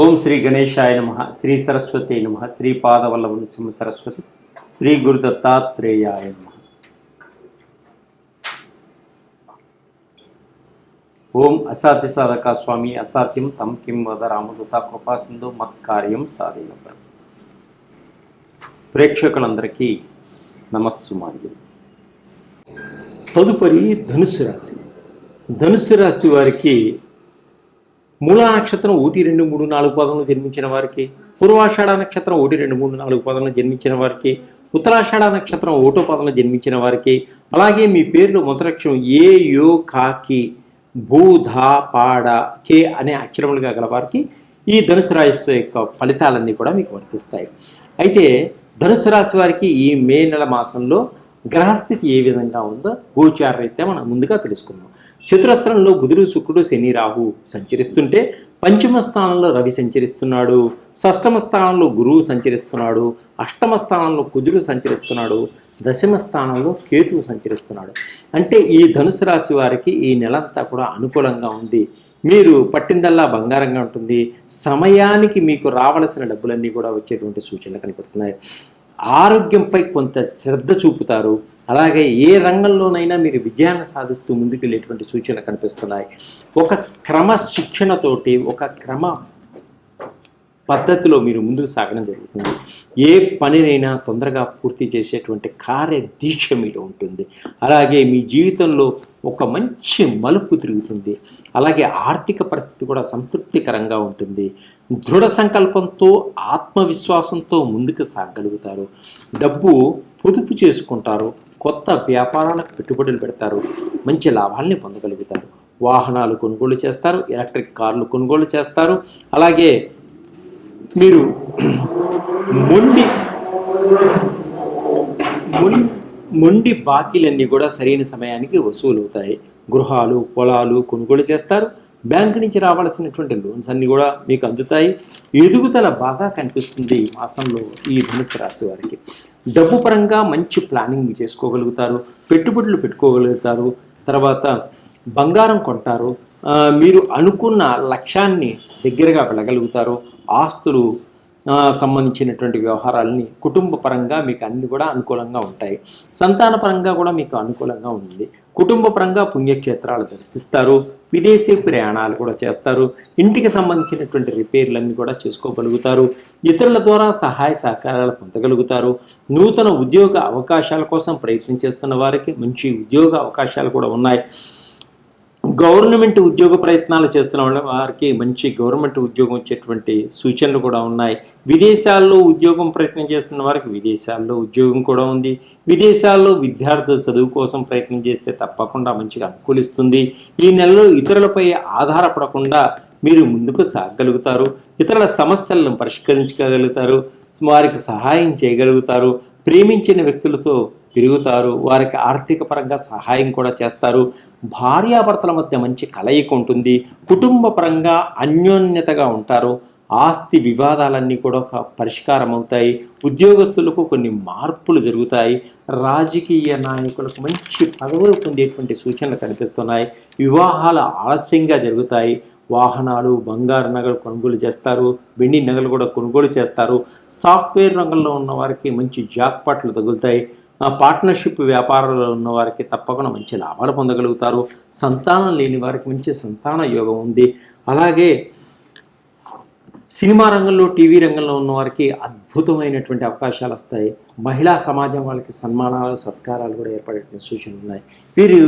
ఓం శ్రీ గణేశాయ నమ శ్రీ సరస్వతి నమ శ్రీ పాదవల్లభ నృసింహ సరస్వతి శ్రీ గురు దత్తాత్రేయాయ నమ. ఓం అసాధ్య సాధక స్వామి అసాధ్యం తం కిం వద రామదూత కృపాసింధు మత్కార్యం సాధన ప్రేక్షకులందరికీ నమస్సుమాన్యులు తదుపరి ధనుసు రాశి. ధనుసు రాశి వారికి మూల నక్షత్రం ఒకటి రెండు మూడు నాలుగు పదంలో జన్మించిన వారికి పూర్వాషాఢ నక్షత్రం ఒకటి రెండు మూడు నాలుగు పదంలో జన్మించిన వారికి ఉత్తరాషాఢ నక్షత్రం ఓటో పదంలో జన్మించిన వారికి అలాగే మీ పేర్లు మొదలక్షరం ఏ యో కాకి భూ ధా పాడ కే అనే అక్షరములుగా గల వారికి ఈ ధనుసు రాశి యొక్క ఫలితాలన్నీ కూడా మీకు వర్తిస్తాయి. అయితే ధనుసు రాశి వారికి ఈ మే నెల మాసంలో గ్రహస్థితి ఏ విధంగా ఉందో గోచార మనం ముందుగా తెలుసుకుందాం. చతురస్రంలో బుధుడు శుక్రుడు శని రాహు సంచరిస్తుంటే పంచమ స్థానంలో రవి సంచరిస్తున్నాడు. షష్టమ స్థానంలో గురువు సంచరిస్తున్నాడు. అష్టమ స్థానంలో కుజుడు సంచరిస్తున్నాడు. దశమ స్థానంలో కేతువు సంచరిస్తున్నాడు. అంటే ఈ ధనుసు రాశి వారికి ఈ నెలంతా కూడా అనుకూలంగా ఉంది. మీరు పట్టిందల్లా బంగారంగా ఉంటుంది. సమయానికి మీకు రావలసిన డబ్బులన్నీ కూడా వచ్చేటువంటి సూచనలు కనిపిస్తున్నాయి ఆరోగ్యంపై కొంత శ్రద్ధ చూపుతారు. అలాగే ఏ రంగంలోనైనా మీరు విజయాన్ని సాధిస్తూ ముందుకు వెళ్ళేటువంటి సూచనలు కనిపిస్తున్నాయి. ఒక క్రమ శిక్షణతోటి ఒక క్రమ పద్ధతిలో మీరు ముందుకు సాగడం జరుగుతుంది. ఏ పనినైనా తొందరగా పూర్తి చేసేటువంటి కార్యదీక్ష మీలో ఉంటుంది. అలాగే మీ జీవితంలో ఒక మంచి మలుపు తిరుగుతుంది. అలాగే ఆర్థిక పరిస్థితి కూడా సంతృప్తికరంగా ఉంటుంది. దృఢ సంకల్పంతో ఆత్మవిశ్వాసంతో ముందుకు సాగగలుగుతారు డబ్బు పొదుపు చేసుకుంటారు. కొత్త వ్యాపారాలకు పెట్టుబడులు పెడతారు. మంచి లాభాల్ని పొందగలుగుతారు. వాహనాలు కొనుగోలు చేస్తారు. ఎలక్ట్రిక్ కార్లు కొనుగోలు చేస్తారు. అలాగే మీరు మొండి మొండి బాకీలన్నీ కూడా సరైన సమయానికి వసూలు అవుతాయి గృహాలు పొలాలు కొనుగోలు చేస్తారు. బ్యాంకు నుంచి రావాల్సినటువంటి లోన్స్ అన్నీ కూడా మీకు అందుతాయి. ఎదుగుదల బాగా కనిపిస్తుంది ఈ మాసంలో ఈ ధనుసు రాశి వారికి. డబ్బు పరంగా మంచి ప్లానింగ్ చేసుకోగలుగుతారు. పెట్టుబడులు పెట్టుకోగలుగుతారు. తర్వాత బంగారం కొంటారు. మీరు అనుకున్న లక్ష్యాన్ని దగ్గరగా వెళ్ళగలుగుతారు. ఆస్తులు సంబంధించినటువంటి వ్యవహారాలని కుటుంబ పరంగా మీకు అన్ని కూడా అనుకూలంగా ఉంటాయి. సంతాన పరంగా కూడా మీకు అనుకూలంగా ఉంది కుటుంబ పరంగా పుణ్యక్షేత్రాలు దర్శిస్తారు. విదేశీ ప్రయాణాలు కూడా చేస్తారు. ఇంటికి సంబంధించినటువంటి రిపేర్లన్నీ కూడా చేసుకోగలుగుతారు. ఇతరుల ద్వారా సహాయ సహకారాలు పొందగలుగుతారు. నూతన ఉద్యోగ అవకాశాల కోసం ప్రయత్నం చేస్తున్న వారికి మంచి ఉద్యోగ అవకాశాలు కూడా ఉన్నాయి. గవర్నమెంట్ ఉద్యోగ ప్రయత్నాలు చేస్తున్న వాళ్ళ వారికి మంచి గవర్నమెంట్ ఉద్యోగం వచ్చేటువంటి సూచనలు కూడా ఉన్నాయి. విదేశాల్లో ఉద్యోగం ప్రయత్నం చేస్తున్న వారికి విదేశాల్లో ఉద్యోగం కూడా ఉంది. విదేశాల్లో విద్యార్థులు చదువు కోసం ప్రయత్నం చేస్తే తప్పకుండా మంచిగా అనుకూలిస్తుంది. ఈ నెలలో ఇతరులపై ఆధారపడకుండా మీరు ముందుకు సాగగలుగుతారు ఇతరుల సమస్యలను పరిష్కరించగలుగుతారు. వారికి సహాయం చేయగలుగుతారు. ప్రేమించిన వ్యక్తులతో తిరుగుతారు వారికి ఆర్థిక పరంగా సహాయం కూడా చేస్తారు. భార్యాభర్తల మధ్య మంచి కలయిక ఉంటుంది. కుటుంబ పరంగా అన్యోన్యతగా ఉంటారు. ఆస్తి వివాదాలన్నీ కూడా ఒక పరిష్కారం అవుతాయి. ఉద్యోగస్తులకు కొన్ని మార్పులు జరుగుతాయి. రాజకీయ నాయకులకు మంచి పదవులు పొందేటువంటి సూచనలు కనిపిస్తున్నాయి. వివాహాలు ఆలస్యంగా జరుగుతాయి. వాహనాలు బంగారు నగలు కొనుగోలు చేస్తారు. వెండి నగలు కూడా కొనుగోలు చేస్తారు. సాఫ్ట్వేర్ రంగంలో ఉన్న వారికి మంచి జాక్పాట్లు తగులుతాయి. పార్ట్నర్షిప్ వ్యాపారంలో ఉన్న వారికి తప్పకుండా మంచి లాభాలు పొందగలుగుతారు. సంతానం లేని వారికి మంచి సంతాన యోగం ఉంది. అలాగే సినిమా రంగంలో టీవీ రంగంలో ఉన్న వారికి అద్భుతమైనటువంటి అవకాశాలు వస్తాయి. మహిళా సమాజం వాళ్ళకి సన్మానాలు సత్కారాలు కూడా ఏర్పడే సూచనలు ఉన్నాయి. వీరు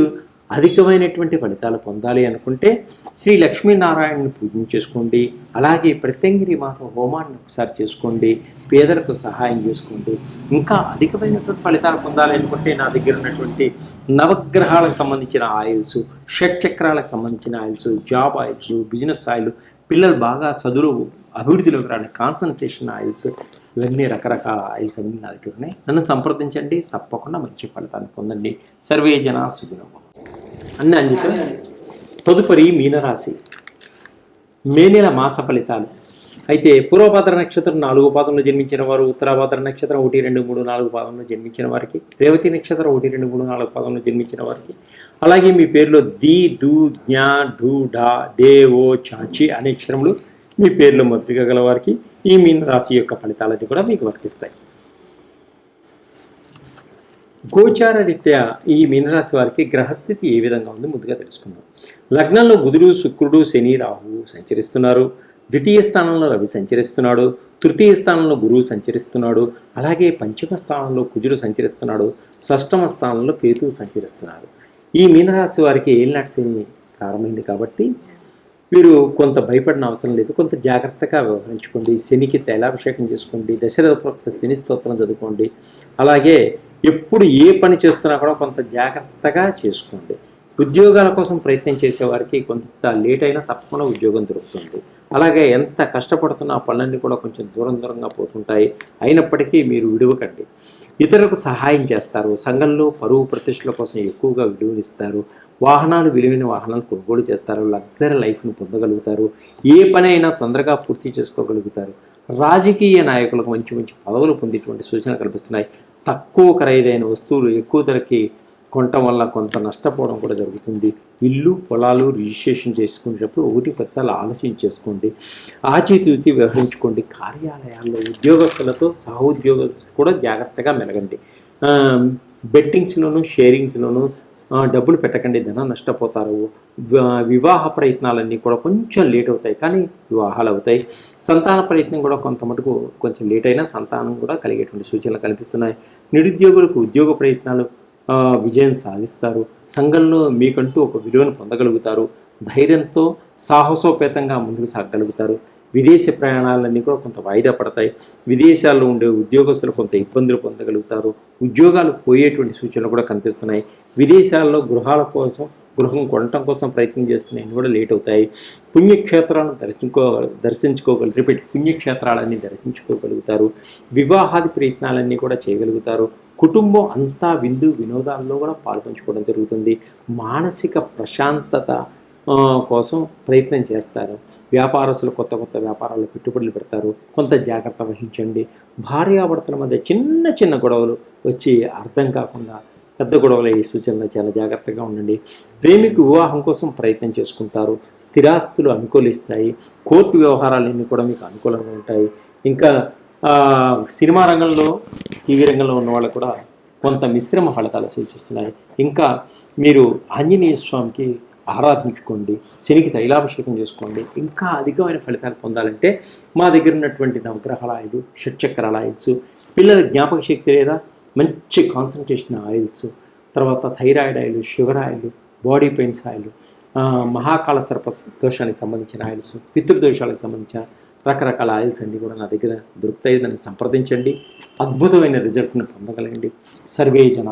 అధికమైనటువంటి ఫలితాలు పొందాలి అనుకుంటే శ్రీ లక్ష్మీనారాయణని పూజ చేసుకోండి. అలాగే ప్రత్యంగిరి మాత హోమాన్ని ఒకసారి చేసుకోండి. పేదలకు సహాయం చేసుకోండి. ఇంకా అధికమైనటువంటి ఫలితాలు పొందాలి అనుకుంటే నా దగ్గర ఉన్నటువంటి నవగ్రహాలకు సంబంధించిన ఆయిల్స్ షట్ చక్రాలకు సంబంధించిన oils job oils business oil పిల్లలు బాగా చదువు అభివృద్ధిలోకి రాని కాన్సన్ట్రేషన్ ఆయిల్స్ ఇవన్నీ రకరకాల ఆయిల్స్ అన్నీ నా దగ్గర ఉన్నాయి. నన్ను సంప్రదించండి. తప్పకుండా మంచి ఫలితాన్ని పొందండి. సర్వే జన సుఖినో అన్నీ అంది తదుపరి మీనరాశి. మే నెల మాస ఫలితాలు. అయితే పూర్వభద్ర నక్షత్రం నాలుగు పాదంలో జన్మించిన వారు ఉత్తరాభద్ర నక్షత్రం ఒకటి రెండు మూడు నాలుగు పాదంలో జన్మించిన వారికి రేవతి నక్షత్రం ఒకటి రెండు మూడు నాలుగు పాదంలో జన్మించిన వారికి. అలాగే మీ పేరులో ది దు జ్ఞా ఢూ ఢా దే ఓ చాచి అనే అక్షరములు మీ పేర్లు మొదటిగా గల వారికి ఈ మీన రాశి యొక్క ఫలితాలన్నీ కూడా మీకు వర్తిస్తాయి. గోచార రీత్యా ఈ మీనరాశి వారికి గ్రహస్థితి ఏ విధంగా ఉంది ముందుగా తెలుసుకుందాం. లగ్నంలో బుధుడు శుక్రుడు శని రాహువు సంచరిస్తున్నారు. ద్వితీయ స్థానంలో రవి సంచరిస్తున్నాడు. తృతీయ స్థానంలో గురువు సంచరిస్తున్నాడు. అలాగే పంచమ స్థానంలో కుజుడు సంచరిస్తున్నాడు. షష్టమ స్థానంలో కేతువు సంచరిస్తున్నారు. ఈ మీనరాశి వారికి ఏలినాటి శని ప్రారంభమైంది కాబట్టి మీరు కొంత భయపడిన అవసరం లేదు. కొంత జాగ్రత్తగా వ్యవహరించుకోండి. శనికి తైలాభిషేకం చేసుకోండి. దశరథ శని స్తోత్రం చదువుకోండి. అలాగే ఎప్పుడు ఏ పని చేస్తున్నా కూడా కొంత జాగ్రత్తగా చేసుకోండి. ఉద్యోగాల కోసం ప్రయత్నం చేసేవారికి కొంత లేట్ అయినా తప్పకుండా ఉద్యోగం దొరుకుతుంది. అలాగే ఎంత కష్టపడుతున్న ఆ పనులన్నీ కూడా కొంచెం దూరం దూరంగా పోతుంటాయి. అయినప్పటికీ మీరు విడవకండి. ఇతరులకు సహాయం చేస్తారు. సంఘంలో పరువు ప్రతిష్టల కోసం ఎక్కువగా విలువనిస్తారు. వాహనాలు విలువైన వాహనాలు కొనుగోలు చేస్తారు. లగ్జరీ లైఫ్ను పొందగలుగుతారు. ఏ పని అయినా తొందరగా పూర్తి చేసుకోగలుగుతారు. రాజకీయ నాయకులకు మంచి మంచి పదవులు పొందేటువంటి సూచనలు కల్పిస్తున్నాయి. తక్కువ ఖరీదైన వస్తువులు ఎక్కువ ధరకి కొనటం వల్ల కొంత నష్టపోవడం కూడా జరుగుతుంది. ఇల్లు పొలాలు రిజిస్ట్రేషన్ చేసుకునేటప్పుడు ఒకటి పదిసార్లు ఆలోచన చేసుకోండి. ఆచితూచి వ్యవహరించుకోండి. కార్యాలయాల్లో ఉద్యోగస్తులతో సహోద్యోగస్తులు కూడా జాగ్రత్తగా మెలగండి. బెట్టింగ్స్లోను షేరింగ్స్లోను డబ్బులు పెట్టకండి ధనం నష్టపోతారు. వివాహ ప్రయత్నాలన్నీ కూడా కొంచెం లేట్ అవుతాయి కానీ వివాహాలు అవుతాయి. సంతాన ప్రయత్నం కూడా కొంత మటుకు కొంచెం లేట్ అయినా సంతానం కూడా కలిగేటువంటి సూచనలు కనిపిస్తున్నాయి. నిరుద్యోగులకు ఉద్యోగ ప్రయత్నాలు విజయం సాధిస్తారు. సంఘంలో మీకంటూ ఒక విలువను పొందగలుగుతారు. ధైర్యంతో సాహసోపేతంగా ముందుకు సాగగలుగుతారు. విదేశీ ప్రయాణాలన్నీ కూడా కొంత వాయిదా పడతాయి. విదేశాల్లో ఉండే ఉద్యోగస్తులు కొంత ఇబ్బందులు పొందగలుగుతారు. ఉద్యోగాలు పోయేటువంటి సూచనలు కూడా కనిపిస్తున్నాయి. విదేశాల్లో గృహాల కోసం గృహం కొనటం కోసం ప్రయత్నం చేస్తున్నాయి కూడా లేట్ అవుతాయి. పుణ్యక్షేత్రాలను దర్శించుకో దర్శించుకోగల రిపీట్ పుణ్యక్షేత్రాలన్నీ దర్శించుకోగలుగుతారు. వివాహాది ప్రయత్నాలన్నీ కూడా చేయగలుగుతారు. కుటుంబం అంతా విందు వినోదాల్లో కూడా పాల్పంచుకోవడం జరుగుతుంది. మానసిక ప్రశాంతత కోసం ప్రయత్నం చేస్తారు. వ్యాపారస్తులు కొత్త కొత్త వ్యాపారాల్లో పెట్టుబడులు పెడతారు. కొంత జాగ్రత్త వహించండి. భార్యాభర్తల మధ్య చిన్న చిన్న గొడవలు వచ్చి అర్థం కాకుండా పెద్ద గొడవలు ఈ సూచనలు చాలా జాగ్రత్తగా ఉండండి. ప్రేమికు వివాహం కోసం ప్రయత్నం చేసుకుంటారు. స్థిరాస్తులు అనుకూలిస్తాయి. కోర్టు వ్యవహారాలన్నీ కూడా మీకు అనుకూలంగా ఉంటాయి. ఇంకా సినిమా రంగంలో టీవీ రంగంలో ఉన్న వాళ్ళు కూడా కొంత మిశ్రమ ఫలితాలు సూచిస్తున్నాయి. ఇంకా మీరు ఆంజనేయ స్వామికి ఆరాధించుకోండి శనికి తైలాభిషేకం చేసుకోండి ఇంకా అధికమైన ఫలితాలు పొందాలంటే మా దగ్గర ఉన్నటువంటి నవగ్రహాల ఆయిల్ షట్చక్రాల ఆయిల్స్ పిల్లల జ్ఞాపక శక్తి లేదా మంచి కాన్సన్ట్రేషన్ ఆయిల్స్ తర్వాత thyroid oil sugar oil body pains oil Mahakala సర్ప దోషానికి సంబంధించిన ఆయిల్స్ పితృదోషాలకు సంబంధించిన రకరకాల ఆయిల్స్ అన్నీ కూడా నా దగ్గర దొరుకుతాయి. దాన్ని సంప్రదించండి. అద్భుతమైన రిజల్ట్ని పొందగలండి సర్వే జన